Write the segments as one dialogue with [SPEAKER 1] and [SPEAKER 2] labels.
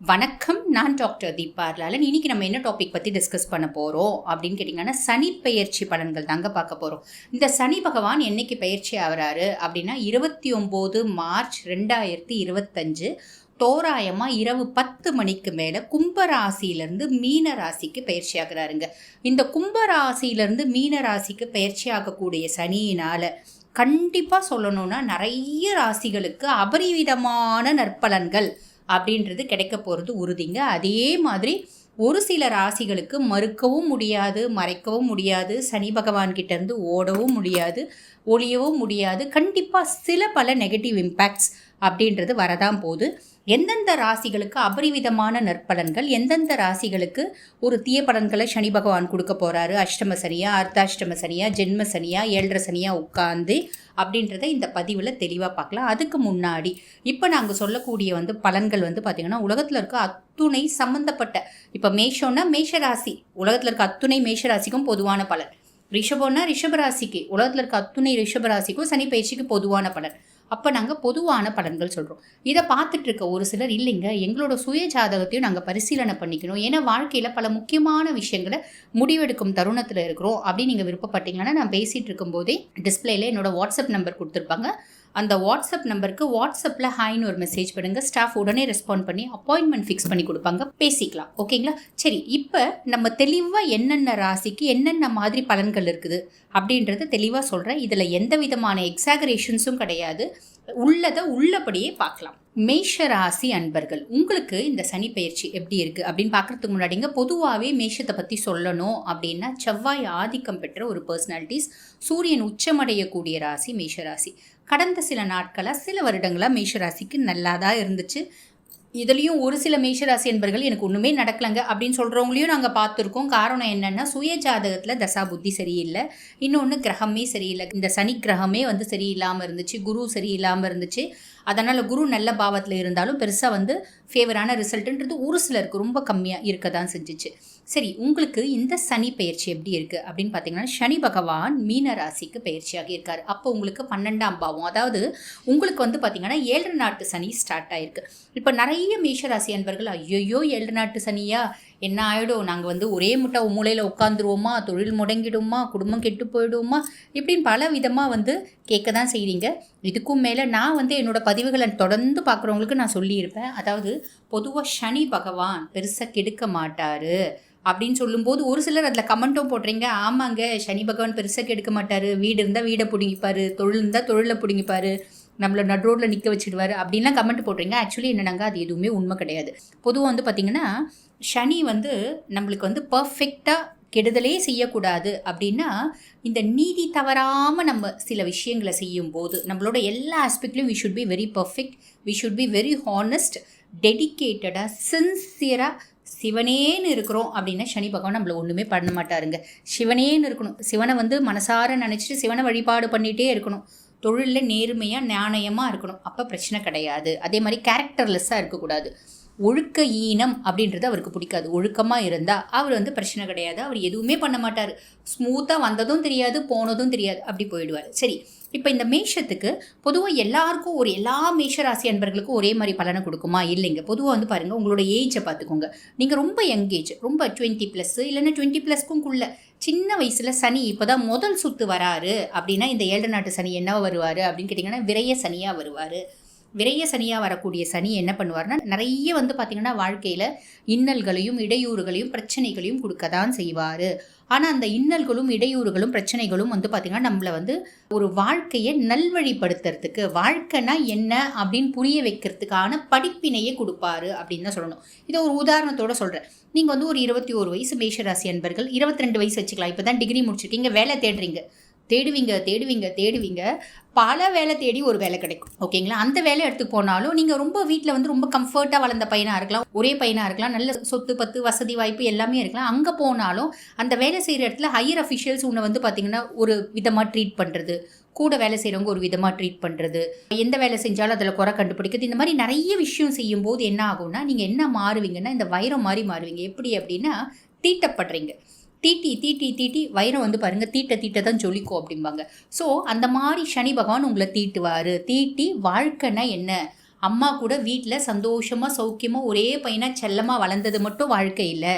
[SPEAKER 1] வணக்கம் நான் டாக்டர் தீபார்லாலன் லாலன் இன்னைக்கு நம்ம என்ன டாபிக் பற்றி டிஸ்கஸ் பண்ண போகிறோம் அப்படின்னு கேட்டிங்கன்னா சனி பெயர்ச்சி பலன்கள் தாங்க பார்க்க போகிறோம் இந்த சனி பகவான் என்னைக்கு பயிற்சி ஆகிறாரு அப்படின்னா இருபத்தி ஒம்பது மார்ச் ரெண்டாயிரத்தி இருபத்தஞ்சு தோராயமாக இரவு பத்து மணிக்கு மேலே கும்பராசியிலேருந்து மீன ராசிக்கு பயிற்சி ஆகிறாருங்க. இந்த கும்பராசியிலேருந்து மீன ராசிக்கு பயிற்சி ஆகக்கூடிய சனியினால் கண்டிப்பாக சொல்லணும்னா நிறைய ராசிகளுக்கு அபரிவிதமான நற்பலன்கள் அப்படின்றது கிடைக்க போகிறது உறுதிங்க. அதே மாதிரி ஒரு சில ராசிகளுக்கு மறுக்கவும் முடியாது மறைக்கவும் முடியாது சனி பகவான்கிட்டேருந்து ஓடவும் முடியாது ஒழியவும் முடியாது. கண்டிப்பாக சில பல நெகட்டிவ் இம்பேக்ட்ஸ் அப்படின்றது வரதான் போகுது. எந்தெந்த ராசிகளுக்கு அபரிவிதமான நற்பலன்கள் எந்தெந்த ராசிகளுக்கு ஒரு தீய பலன்களை சனி பகவான் கொடுக்க போகிறாரு அஷ்டம சனியா அர்த்தாஷ்டம சனியா ஜென்ம சனியா ஏழரை சனியா உட்காந்து அப்படின்றத இந்த பதிவில் தெளிவாக பார்க்கலாம். அதுக்கு முன்னாடி இப்போ நாங்கள் சொல்லக்கூடிய வந்து பலன்கள் வந்து பார்த்திங்கன்னா உலகத்தில் இருக்க அத்துணை சம்மந்தப்பட்ட இப்போ மேஷோன்னா மேஷராசி உலகத்தில் இருக்க அத்துணை மேஷராசிக்கும் பொதுவான பலன். ரிஷபம்னா ரிஷபராசிக்கு உலகத்தில் இருக்க அத்துணை ரிஷபராசிக்கும் சனி பயிற்சிக்கு பொதுவான பலன். அப்போ நாங்கள் பொதுவான பலன்கள் சொல்கிறோம் இதை பார்த்துட்டு இருக்க ஒரு சிலர் இல்லைங்க எங்களோட சுய ஜாதகத்தையும் நாங்கள் பரிசீலனை பண்ணிக்கணும். ஏன்னா வாழ்க்கையில் பல முக்கியமான விஷயங்களை முடிவெடுக்கும் தருணத்தில் இருக்கிறோம் அப்படின்னு நீங்கள் விருப்பப்பட்டீங்கன்னா நான் பேசிகிட்டு இருக்கும்போதே டிஸ்பிளேல என்னோட வாட்ஸ்அப் நம்பர் கொடுத்துருப்பாங்க. அந்த வாட்ஸ்அப் நம்பருக்கு வாட்ஸ்அப்பில் ஹாய்னு ஒரு மெசேஜ் பண்ணுங்க. ஸ்டாஃப் உடனே ரெஸ்பாண்ட் பண்ணி அப்பாயின்மெண்ட் ஃபிக்ஸ் பண்ணி கொடுப்பாங்க. பேசிக்கலாம். ஓகேங்களா சரி இப்போ நம்ம தெளிவாக என்னென்ன ராசிக்கு என்னென்ன மாதிரி பலன்கள் இருக்குது அப்படின்றத தெளிவாக சொல்கிறேன் இதில் எந்த விதமான எக்ஸாகரேஷன்ஸும் கிடையாது. உள்ளதை உள்ளபடியே பார்க்கலாம். மேஷ ராசி அன்பர்கள் உங்களுக்கு இந்த சனி பயிற்சி எப்படி இருக்குது அப்படின்னு பார்க்குறதுக்கு முன்னாடிங்க பொதுவாகவே மேஷத்தை பற்றி சொல்லணும் அப்படின்னா செவ்வாய் ஆதிக்கம் பெற்ற ஒரு பர்சனாலிட்டிஸ் சூரியன் உச்சமடையக்கூடிய ராசி மேஷராசி கடந்த சில நாட்களாக சில வருடங்களாக மேஷராசிக்கு நல்லா தான் இருந்துச்சு. இதுலேயும் ஒரு சில மேஷராசி என்பர்கள் எனக்கு ஒன்றுமே நடக்கலைங்க அப்படின்னு சொல்கிறவங்களையும் நாங்கள் பார்த்துருக்கோம். காரணம் என்னென்னா சுய ஜாதகத்தில் தசா புத்தி சரியில்லை. இன்னொன்று கிரகமே சரியில்லை. இந்த சனி கிரகமே வந்து சரியில்லாமல் இருந்துச்சு. குரு சரியில்லாமல் இருந்துச்சு. அதனால் குரு நல்ல பாவத்தில் இருந்தாலும் பெருசாக வந்து ஃபேவரான ரிசல்ட்டுன்றது ஒரு சிலருக்கு ரொம்ப கம்மியாக இருக்க தான் செஞ்சிச்சு. சரி உங்களுக்கு இந்த சனி பயிற்சி எப்படி இருக்குது அப்படின்னு பார்த்தீங்கன்னா சனி பகவான் மீன ராசிக்கு பயிற்சியாக இருக்கார். அப்போ உங்களுக்கு பன்னெண்டாம் பாவம் அதாவது உங்களுக்கு வந்து பார்த்தீங்கன்னா ஏழரை நாட்டு சனி ஸ்டார்ட் ஆகிருக்கு இப்போ நிறைய மேஷராசி அன்பர்கள் ஐயோ ஏழு நாட்டு சனியா என்ன ஆகிடும் நாங்கள் வந்து ஒரே முட்டை மூலையில் உட்காந்துருவோமா தொழில் முடங்கிடுமா? குடும்பம் கெட்டு போயிடுவோமா இப்படின்னு பல விதமாக வந்து கேட்க தான் செய்கிறீங்க இதுக்கும் மேலே நான் வந்து என்னோடய பதிவுகளை தொடர்ந்து பார்க்குறவங்களுக்கு நான் சொல்லியிருப்பேன். அதாவது பொதுவாக சனி பகவான் பெருசாக கெடுக்க மாட்டார் அப்படின்னு சொல்லும்போது ஒரு சிலர் அதில் கமெண்ட்டும் போடுறீங்க. ஆமாங்க சனி பகவான் பெருசாக கெடுக்க மாட்டார். வீடு இருந்தால் வீடை பிடுங்கிப்பார். தொழில் இருந்தால் தொழிலை பிடுங்கிப்பார். நம்மளை நட் ரோட்டில் நிற்க வச்சுடுவார் அப்படின்லாம் கமெண்ட் போடுறீங்க ஆக்சுவலி என்னன்னாங்க அது எதுவுமே உண்மை கிடையாது. பொதுவாக வந்து பார்த்திங்கன்னா சனி வந்து நம்மளுக்கு வந்து பர்ஃபெக்டாக கெடுதலே செய்யக்கூடாது அப்படின்னா இந்த நீதி தவறாமல் நம்ம சில விஷயங்களை செய்யும் போது நம்மளோட எல்லா ஆஸ்பெக்ட்லையும் we should be very perfect we should be very honest டெடிக்கேட்டடாக சின்சியராக சிவனேன்னு இருக்கிறோம் அப்படின்னா சனி பகவான் நம்மளை ஒன்றுமே பண்ண மாட்டாருங்க. சிவனேன்னு இருக்கணும். சிவனை வந்து மனசார நினச்சிட்டு சிவனை வழிபாடு பண்ணிகிட்டே இருக்கணும். தொழிலில் நேர்மையாக நாணயமாக இருக்கணும். அப்போ பிரச்சனை கிடையாது. அதே மாதிரி கேரக்டர்லெஸ்ஸாக இருக்கக்கூடாது. ஒழுக்க ஈனம் அப்படின்றது அவருக்கு பிடிக்காது. ஒழுக்கமாக இருந்தால் அவர் வந்து பிரச்சனை கிடையாது. அவர் எதுவுமே பண்ண மாட்டார். ஸ்மூத்தாக வந்ததும் தெரியாது போனதும் தெரியாது. அப்படி போயிடுவார். சரி. இப்போ இந்த மேஷத்துக்கு பொதுவாக எல்லாருக்கும் ஒரு எல்லா மேஷராசி அன்பர்களுக்கும் ஒரே மாதிரி பலனை கொடுக்குமா? இல்லைங்க. பொதுவாக வந்து பாருங்கள் உங்களோட ஏஜை பார்த்துக்கோங்க. நீங்கள் ரொம்ப யங் ஏஜ் ரொம்ப டுவெண்ட்டி ப்ளஸ் இல்லைன்னா டுவெண்ட்டி ப்ளஸ்க்குள்ள சின்ன வயசில் சனி இப்போ தான் முதல் சுத்து வராரு அப்படின்னா இந்த ஏழு நாட்டு சனி என்ன வருவார் அப்படின்னு கேட்டிங்கன்னா விரைய சனியாக வருவார். விரைய சனியாக வரக்கூடிய சனி என்ன பண்ணுவார்னா நிறைய வந்து பார்த்திங்கன்னா வாழ்க்கையில் இன்னல்களையும் இடையூறுகளையும் பிரச்சனைகளையும் கொடுக்க தான் செய்வார். ஆனால் அந்த இன்னல்களும் இடையூறுகளும் பிரச்சனைகளும் வந்து பார்த்திங்கன்னா நம்மளை வந்து ஒரு வாழ்க்கையை நல்வழிப்படுத்துறதுக்கு வாழ்க்கைனா என்ன அப்படின்னு புரிய வைக்கிறதுக்கான படிப்பினையே கொடுப்பாரு அப்படின்னு தான் சொல்லணும். இதை ஒரு உதாரணத்தோடு சொல்கிறேன் நீங்கள் வந்து ஒரு இருபத்தி ஒரு வயசு மேஷராசி அன்பர்கள் இருபத்தி ரெண்டு வயசு வச்சுக்கலாம். இப்போ தான் டிகிரி முடிச்சிருக்கீங்க வேலை தேடுறீங்க. தேடுவீங்க தேடுவீங்க தேடுவீங்க. பல வேலை தேடி ஒரு வேலை கிடைக்கும். ஓகேங்களா? அந்த வேலை எடுத்து போனாலும் நீங்கள் ரொம்ப வீட்டில் வந்து ரொம்ப கம்ஃபர்ட்டாக வளர்ந்த பையனாக இருக்கலாம் ஒரே பையனாக இருக்கலாம் நல்ல சொத்து பத்து வசதி வாய்ப்பு எல்லாமே இருக்கலாம். அங்கே போனாலும் அந்த வேலை செய்கிற இடத்துல ஹையர் அஃபிஷியல்ஸ் உன்னை வந்து பார்த்திங்கன்னா ஒரு விதமாக ட்ரீட் பண்ணுறது கூட வேலை செய்கிறவங்க ஒரு விதமாக ட்ரீட் பண்ணுறது எந்த வேலை செஞ்சாலும் அதில் குறை கண்டுபிடிக்கிறது. இந்த மாதிரி நிறைய விஷயம் செய்யும்போது என்ன ஆகும்னா நீங்கள் என்ன மாறுவீங்கன்னா இந்த வைரம் மாதிரி மாறுவீங்க. எப்படி அப்படின்னா தீட்டப்படுறீங்க. தீட்டி தீட்டி தீட்டி வைரம் வந்து பாருங்கள் தீட்ட தீட்ட தான் ஜொலிக்கும் அப்படிம்பாங்க. ஸோ அந்த மாதிரி சனி பகவான் உங்களை தீட்டுவார். தீட்டி வாழ்க்கைனா என்ன? அம்மா கூட வீட்டில் சந்தோஷமாக சௌக்கியமாக ஒரே பையனாக செல்லமாக வளர்ந்தது மட்டும் வாழ்க்கை இல்லை.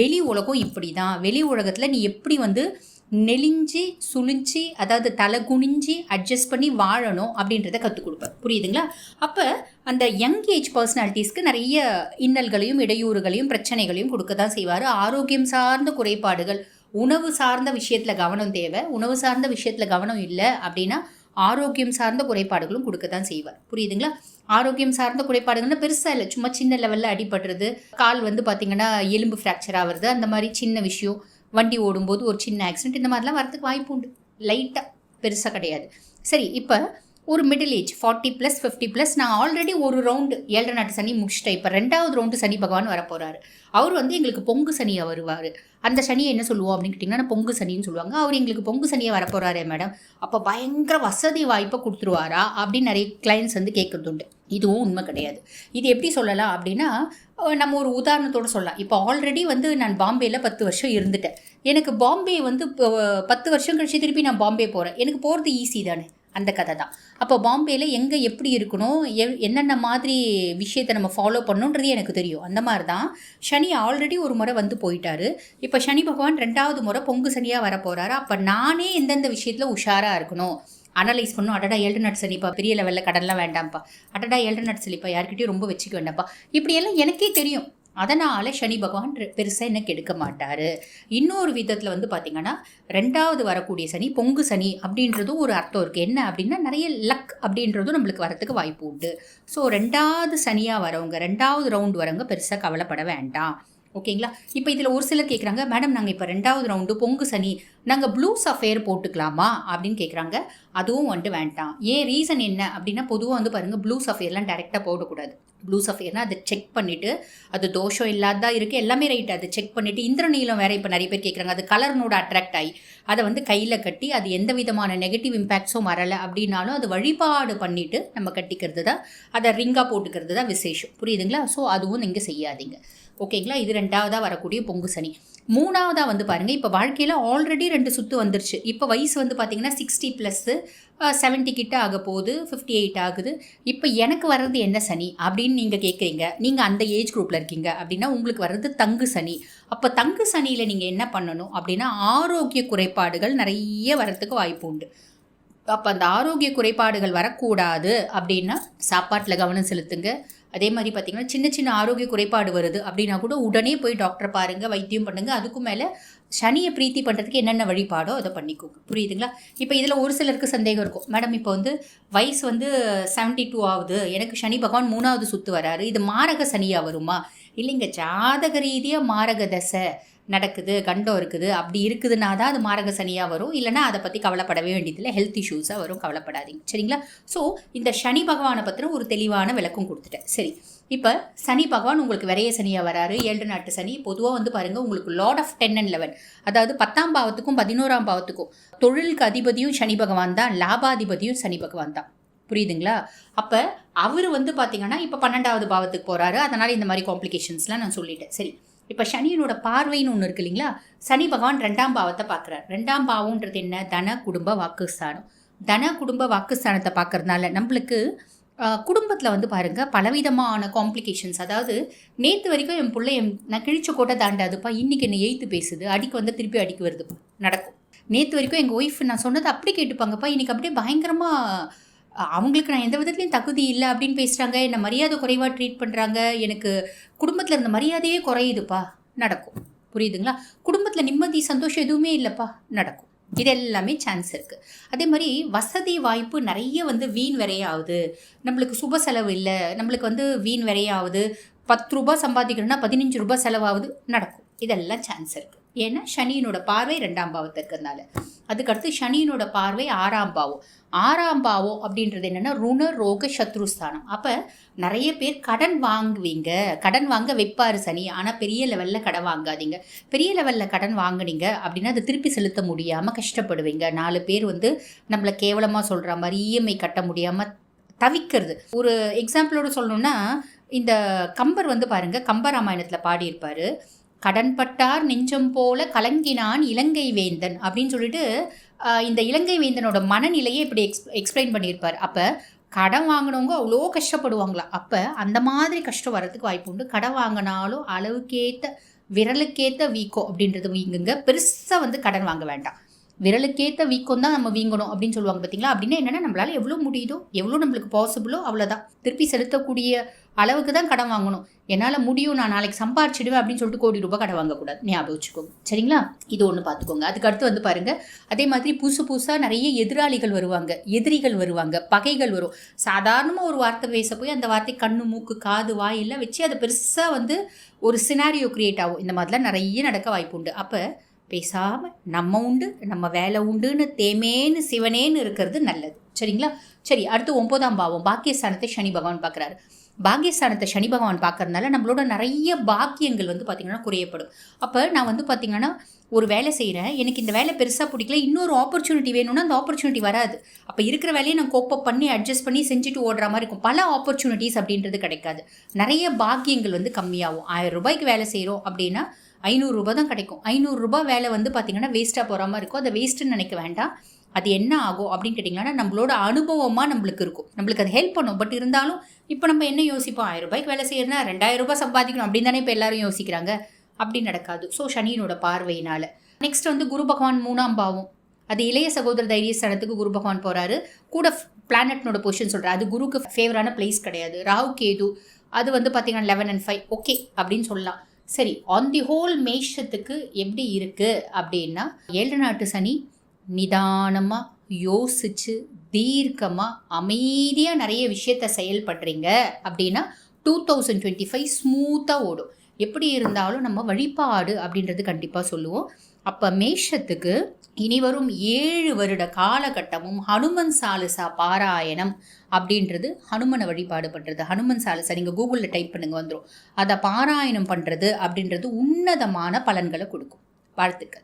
[SPEAKER 1] வெளி உலகம் இப்படி தான் வெளி உலகத்தில் நீ எப்படி வந்து நெளிஞ்சு சுழிஞ்சு அதாவது தலை குனிஞ்சு அட்ஜஸ்ட் பண்ணி வாழணும் அப்படின்றத கற்றுக் கொடுப்பேன். புரியுதுங்களா? அப்போ அந்த யங் ஏஜ் பர்சனாலிட்டிஸ்க்கு நிறைய இன்னல்களையும் இடையூறுகளையும் பிரச்சனைகளையும் கொடுக்க தான் செய்வார். ஆரோக்கியம் சார்ந்த குறைபாடுகள் உணவு சார்ந்த விஷயத்தில் கவனம் தேவை. உணவு சார்ந்த விஷயத்தில் கவனம் இல்லை அப்படின்னா ஆரோக்கியம் சார்ந்த குறைபாடுகளும் கொடுக்க தான் செய்வார். புரியுதுங்களா? ஆரோக்கியம் சார்ந்த குறைபாடுகள்னா பெருசாக இல்லை. சும்மா சின்ன லெவலில் அடிபடுறது கால் வந்து பார்த்திங்கன்னா எலும்பு ஃப்ராக்சர் ஆகிறது அந்த மாதிரி சின்ன விஷயம் வண்டி ஓடும்போது ஒரு சின்ன ஆக்சிடென்ட் இந்த மாதிரிலாம் வரதுக்கு வாய்ப்பு உண்டு. லைட்டாக பெருசாக கிடையாது. சரி இப்போ ஒரு middle age forty plus fifty plus நான் ஆல்ரெடி ஒரு ரவுண்டு ஏழரை நாட்டு சனி முடிச்சிட்டேன். இப்போ ரெண்டாவது ரவுண்டு சனி பகவான் வரப்போகிறாரு அவர் வந்து எங்களுக்கு பொங்கு சனியாக வருவார். அந்த சனியை என்ன சொல்லுவோம் அப்படின்னு கேட்டிங்கன்னா பொங்கு சனின்னு சொல்லுவாங்க. அவர் எங்களுக்கு பொங்கு சனியாக வரப்போகிறாரே மேடம் அப்போ பயங்கர வசதி வாய்ப்பை கொடுத்துருவாரா அப்படின்னு நிறைய கிளைண்ட்ஸ் வந்து கேட்குறது உண்டு. இதுவும் உண்மை கிடையாது. இது எப்படி சொல்லலாம் அப்படின்னா நம்ம ஒரு உதாரணத்தோடு சொல்லலாம். இப்போ ஆல்ரெடி வந்து நான் பாம்பேயில் பத்து வருஷம் இருந்துட்டேன். எனக்கு பாம்பே வந்து பத்து வருஷம் கழிச்சு திருப்பி நான் பாம்பே போகிறேன் எனக்கு போகிறது ஈஸி தானே. அந்த கதை தான். அப்போ பாம்பேயில் எங்கே எப்படி இருக்கணும் எ என்னென்ன மாதிரி விஷயத்தை நம்ம ஃபாலோ பண்ணணுன்றது எனக்கு தெரியும். அந்த மாதிரி தான் சனி ஆல்ரெடி ஒரு முறை வந்து போயிட்டாரு. இப்போ சனி பகவான் ரெண்டாவது முறை பொங்கு சனியாக வர போகிறாரு அப்போ நானே எந்தெந்த விஷயத்தில் உஷாராக இருக்கணும்? அனலைஸ் பண்ணும் அடடா ஏழு நட் சனிப்பா பெரிய லெவலில் கடன்லாம் வேண்டாம்ப்பா. அடடா ஏழு நட் சனிப்பா யார்கிட்டையும் ரொம்ப வச்சுக்க வேண்டாம்ப்பா. இப்படியெல்லாம் எனக்கே தெரியும். அதனால் சனி பகவான் பெருசாக என்ன கெடுக்க மாட்டார். இன்னொரு விதத்தில் வந்து பார்த்திங்கன்னா ரெண்டாவது வரக்கூடிய சனி பொங்கு சனி அப்படின்றதும் ஒரு அர்த்தம் இருக்குது என்ன அப்படின்னா நிறைய லக் அப்படின்றதும் நம்மளுக்கு வரத்துக்கு வாய்ப்பு உண்டு. ஸோ ரெண்டாவது சனியாக வரவங்க ரெண்டாவது ரவுண்டு வரவங்க பெருசாக கவலைப்பட வேண்டாம். ஓகேங்களா? இப்போ இதில் ஒரு சிலர் கேட்குறாங்க மேடம் நாங்கள் இப்போ ரெண்டாவது ரவுண்டு பொங்கு சனி நாங்கள் ப்ளூ சஃபேர் போட்டுக்கலாமா? அப்படின்னு கேட்குறாங்க அதுவும் வந்துட்டு வேண்டாம். ஏன் ரீசன் என்ன? அப்படின்னா பொதுவாக வந்து பாருங்கள் ப்ளூ சஃபேர்லாம் டேரெக்டாக போடக்கூடாது. ப்ளூ சஃபேர்னால் அதை செக் பண்ணிவிட்டு அது தோஷம் இல்லாததாக இருக்குது எல்லாமே ரைட் அதை செக் பண்ணிவிட்டு இந்திரநீளம் வேறு இப்போ நிறைய பேர் கேட்குறாங்க அது கலர்னோட அட்ராக்ட் ஆகி அதை வந்து கையில் கட்டி அது எந்த விதமான நெகட்டிவ் இம்பேக்ட்ஸும் வரலை அப்படின்னாலும் அது வழிபாடு பண்ணிவிட்டு நம்ம கட்டிக்கிறது தான் அதை ரிங்காக போட்டுக்கிறது தான் விசேஷம். புரியுதுங்களா? ஸோ அதுவும் நீங்கள் செய்யாதீங்க. ஓகேங்களா இது ரெண்டாவதாக வரக்கூடிய பொங்கு சனி. மூணாவதாக வந்து பாருங்கள் இப்போ வாழ்க்கையில் ஆல்ரெடி ரெண்டு சுற்று வந்துருச்சு. இப்போ வயசு வந்து பார்த்திங்கன்னா சிக்ஸ்டி ப்ளஸ்ஸு செவன்ட்டி கிட்ட ஆக போகுது ஃபிஃப்டி எயிட் ஆகுது. இப்போ எனக்கு வர்றது என்ன சனி அப்படின்னு நீங்கள் கேட்குறீங்க நீங்கள் அந்த ஏஜ் குரூப்பில் இருக்கீங்க. அப்படின்னா உங்களுக்கு வர்றது தங்கு சனி. அப்போ தங்கு சனியில் நீங்கள் என்ன பண்ணணும் அப்படின்னா ஆரோக்கிய குறைபாடுகள் நிறைய வரத்துக்கு வாய்ப்பு உண்டு. அப்போ அந்த ஆரோக்கிய குறைபாடுகள் வரக்கூடாது அப்படின்னா சாப்பாட்டில் கவனம் செலுத்துங்க. அதே மாதிரி பார்த்திங்கன்னா சின்ன சின்ன ஆரோக்கிய குறைபாடு வருது அப்படின்னா கூட உடனே போய் டாக்டரை பாருங்கள் வைத்தியம் பண்ணுங்கள் அதுக்கும் மேலே சனியை பிரீத்தி பண்ணுறதுக்கு என்னென்ன வழிபாடோ அதை பண்ணிக்கோங்க. புரியுதுங்களா? இப்போ இதில் ஒரு சிலருக்கு சந்தேகம் இருக்கும். மேடம் இப்போ வந்து வயசு வந்து செவன்ட்டி டூ ஆகுது. எனக்கு சனி பகவான் மூணாவது சுற்று வராரு. இது மாரக சனியாக வருமா? இல்லைங்க ஜாதக ரீதியாக மாரக தசை. நடக்குது கண்டம் இருக்குது அப்படி இருக்குதுன்னா தான் அது மாரக சனியாக வரும். இல்லைனா அதை பற்றி கவலைப்படவே வேண்டியதில்லை. ஹெல்த் இஷ்யூஸாக வரும் கவலைப்படாதீங்க. சரிங்களா? ஸோ இந்த சனி பகவானை பற்றின ஒரு தெளிவான விளக்கம் கொடுத்துட்டேன். சரி இப்போ சனி பகவான் உங்களுக்கு விரைய சனியாக வராரு ஏழு நாட்டு சனி. பொதுவாக வந்து பாருங்கள் உங்களுக்கு lord of ten and eleven அதாவது பத்தாம் பாவத்துக்கும் பதினோராம் பாவத்துக்கும் தொழிலுக்கு அதிபதியும் சனி பகவான் தான் லாபாதிபதியும் சனி பகவான் தான். புரியுதுங்களா? அப்போ அவர் வந்து பார்த்தீங்கன்னா இப்போ பன்னெண்டாவது பாவத்துக்கு போகிறாரு அதனால் இந்த மாதிரி காம்ப்ளிகேஷன்ஸ்லாம் நான் சொல்லிட்டேன். சரி இப்போ சனியனோட பார்வைன்னு ஒன்று இருக்கு இல்லைங்களா? சனி பகவான் ரெண்டாம் பாவத்தை பார்க்குறார் ரெண்டாம் பாவம்ன்றது என்ன? தன குடும்ப வாக்குஸ்தானம். தன குடும்ப வாக்குஸ்தானத்தை பார்க்கறதுனால நம்மளுக்கு குடும்பத்தில் வந்து பாருங்கள் பலவிதமான காம்ப்ளிகேஷன்ஸ் அதாவது நேற்று வரைக்கும் என் பிள்ளை என் நான் கிழிச்ச கோட்டை தாண்டாதுப்பா. இன்றைக்கி என்னை எய்த்து பேசுது. அடிக்கு வந்து திருப்பி அடிக்கு வருதுப்பா. நடக்கும். நேற்று வரைக்கும் எங்கள் ஒய்ஃப் நான் சொன்னது அப்படி கேட்டுப்பாங்கப்பா. இன்றைக்கி அப்படியே பயங்கரமாக அவங்களுக்கு நான் எந்த விதத்துலையும் தகுதி இல்லை அப்படின்னு பேசுகிறாங்க என்னை மரியாதை குறைவாக ட்ரீட் பண்ணுறாங்க எனக்கு குடும்பத்தில் இருந்த மரியாதையே குறையுதுப்பா. நடக்கும். புரியுதுங்களா? குடும்பத்தில் நிம்மதி சந்தோஷம் எதுவுமே இல்லைப்பா. நடக்கும். இது எல்லாமே சான்ஸ் இருக்குது அதே மாதிரி வசதி வாய்ப்பு நிறைய வந்து வீண் விரையாகுது நம்மளுக்கு சுப செலவு இல்லை. நம்மளுக்கு வந்து வீண் விரையாகுது பத்து ரூபா சம்பாதிக்கணும்னா பதினஞ்சு ரூபாய் செலவாகுது. நடக்கும். இதெல்லாம் சான்ஸ் இருக்குது ஏன்னா சனியினோட பார்வை ரெண்டாம் பாவத்தை அதுக்கடுத்து சனியினோட பார்வை ஆறாம் பாவம். ஆறாம் பாவம் அப்படின்றது என்னென்னா ருண ரோக சத்ருஸ்தானம். அப்போ நிறைய பேர் கடன் வாங்குவீங்க. கடன் வாங்க வைப்பார் சனி. ஆனால் பெரிய லெவலில் கடன் வாங்காதீங்க. பெரிய லெவலில் கடன் வாங்கினீங்க அப்படின்னா அதை திருப்பி செலுத்த முடியாமல் கஷ்டப்படுவீங்க. நாலு பேர் வந்து நம்மளை கேவலமாக சொல்கிற மாதிரி இஎம்ஐ கட்ட முடியாமல் தவிக்கிறது. ஒரு எக்ஸாம்பிளோடு சொல்லணுன்னா இந்த கம்பர் வந்து பாருங்கள் கம்பராமாயணத்தில் பாடியிருப்பார். கடன்பட்டார் நெஞ்சம் போல கலங்கினான் இலங்கை வேந்தன் அப்படின்னு சொல்லிட்டு இந்த இலங்கை வேந்தனோட மனநிலையை இப்படி எக்ஸ் எக்ஸ்பிளைன் பண்ணியிருப்பார். அப்போ கடன் வாங்கினவங்க அவ்வளோ கஷ்டப்படுவாங்களா? அப்போ அந்த மாதிரி கஷ்டம் வர்றதுக்கு வாய்ப்பு உண்டு. கடன் வாங்கினாலும் அளவுக்கேற்ற விரலுக்கேற்ற வீக்கோ அப்படின்றது வீங்குங்க பெருசாக வந்து கடன் வாங்க வேண்டாம். விரலுக்கேற்ற வீக்கம் தான் நம்ம வீங்கணும் அப்படின்னு சொல்லுவாங்க பார்த்தீங்களா அப்படின்னா என்னென்னா நம்மளால் எவ்வளோ முடியுதோ எவ்வளோ நம்மளுக்கு பாசிபிளோ அவ்வளோதான். திருப்பி செலுத்தக்கூடிய அளவுக்கு தான் கடன் வாங்கணும். என்னால் முடியும் நான் நாளைக்கு சம்பாரிச்சிடுவேன் அப்படின்னு சொல்லிட்டு கோடி ரூபாய் கடன் வாங்கக்கூடாது. ஞாபகம் வச்சுக்கோங்க. சரிங்களா? இது ஒன்று பார்த்துக்கோங்க அதுக்கு அடுத்து வந்து பாருங்கள் அதே மாதிரி புதுசு புதுசாக நிறைய எதிராளிகள் வருவாங்க. எதிரிகள் வருவாங்க. பகைகள் வரும். சாதாரணமாக ஒரு வார்த்தை பேச போய் அந்த வார்த்தை கண்ணு மூக்கு காது வாய் எல்லாம் வச்சு அதை பெருசாக வந்து ஒரு சினாரியோ க்ரியேட் ஆகும். இந்த மாதிரிலாம் நிறைய நடக்க வாய்ப்பு உண்டு. அப்போ பேசாமல் நம்ம உண்டு நம்ம வேலை உண்டுன்னு தேமேன்னு சிவனேன்னு இருக்கிறது நல்லது. சரிங்களா? சரி அடுத்து ஒன்பதாம் பாவம். பாக்கியஸ்தானத்தை சனி பகவான் பார்க்குறாரு. பாக்கியஸ்தானத்தை சனி பகவான் பார்க்கறதுனால நம்மளோட நிறைய பாக்கியங்கள் வந்து பார்த்திங்கன்னா குறையப்படும். அப்போ நான் வந்து பார்த்திங்கன்னா ஒரு வேலை செய்கிறேன் எனக்கு இந்த வேலை பெருசாக பிடிக்கல. இன்னொரு ஆப்பர்ச்சுனிட்டி வேணும்னா அந்த ஆப்பர்ச்சுனிட்டி வராது. அப்போ இருக்கிற வேலையை நான் கோப்பப் பண்ணி அட்ஜஸ்ட் பண்ணி செஞ்சுட்டு ஓடுற மாதிரி இருக்கும். பல ஆப்பர்ச்சுனிட்டிஸ் அப்படின்றது கிடைக்காது. நிறைய பாக்கியங்கள் வந்து கம்மியாகும். ஆயிரம் ரூபாய்க்கு வேலை செய்கிறோம் அப்படின்னா ஐநூறுரூபா தான் கிடைக்கும். ஐநூறுரூபா வேலை வந்து பார்த்திங்கன்னா வேஸ்ட்டாக போகிற மாதிரி இருக்கும். அதை வேஸ்ட்டுன்னு நினைக்க வேண்டாம். அது என்ன ஆகும் அப்படின்னு கேட்டிங்கன்னா நம்மளோட அனுபவமாக நம்மளுக்கு இருக்கும். நம்மளுக்கு அது ஹெல்ப் பண்ணும். பட் இருந்தாலும் இப்போ நம்ம என்ன யோசிப்போம்? ஆயிரம் ரூபாய்க்கு வேலை செய்யறதுனா ரெண்டாயிரம் ரூபாய் சம்பாதிக்கணும் அப்படின்னு தானே இப்போ எல்லாரும் யோசிக்கிறாங்க. அப்படி நடக்காது. ஸோ சனியினோட பார்வையினால். நெக்ஸ்ட் வந்து குரு பகவான் மூணாம் பாவம். அது இளைய சகோதர தைரியஸ்தானத்துக்கு குரு பகவான் போகிறாரு கூட பிளானட்னோட பொசிஷன் சொல்கிறார் அது குருக்கு ஃபேவரான பிளேஸ் கிடையாது. ராகு கேது அது வந்து பார்த்தீங்கன்னா லெவன் அண்ட் ஃபைவ் ஓகே அப்படின்னு சொல்லலாம். சரி ஆன் தி ஹோல் மேஷத்துக்கு எப்படி இருக்குது அப்படின்னா ஏழு நாட்டு சனி நிதானமாக யோசிச்சு தீர்க்கமாக அமைதியாக நிறைய விஷயத்த செயல்படுறீங்க அப்படின்னா டூ தௌசண்ட் டுவெண்ட்டி ஃபைவ் ஸ்மூத்தாக ஓடும். எப்படி இருந்தாலும் நம்ம வழிபாடு அப்படின்றது கண்டிப்பாக சொல்லுவோம். அப்போ மேஷத்துக்கு இனி வரும் ஏழு வருட காலகட்டமும் ஹனுமன் சாலிசா பாராயணம் அப்படின்றது ஹனுமனை வழிபாடு பண்ணுறது ஹனுமன் சாலிசா நீங்கள் கூகுளில் டைப் பண்ணுங்க வந்துடும் அதை பாராயணம் பண்ணுறது அப்படின்றது உன்னதமான பலன்களை கொடுக்கும். வாழ்த்துக்கள்.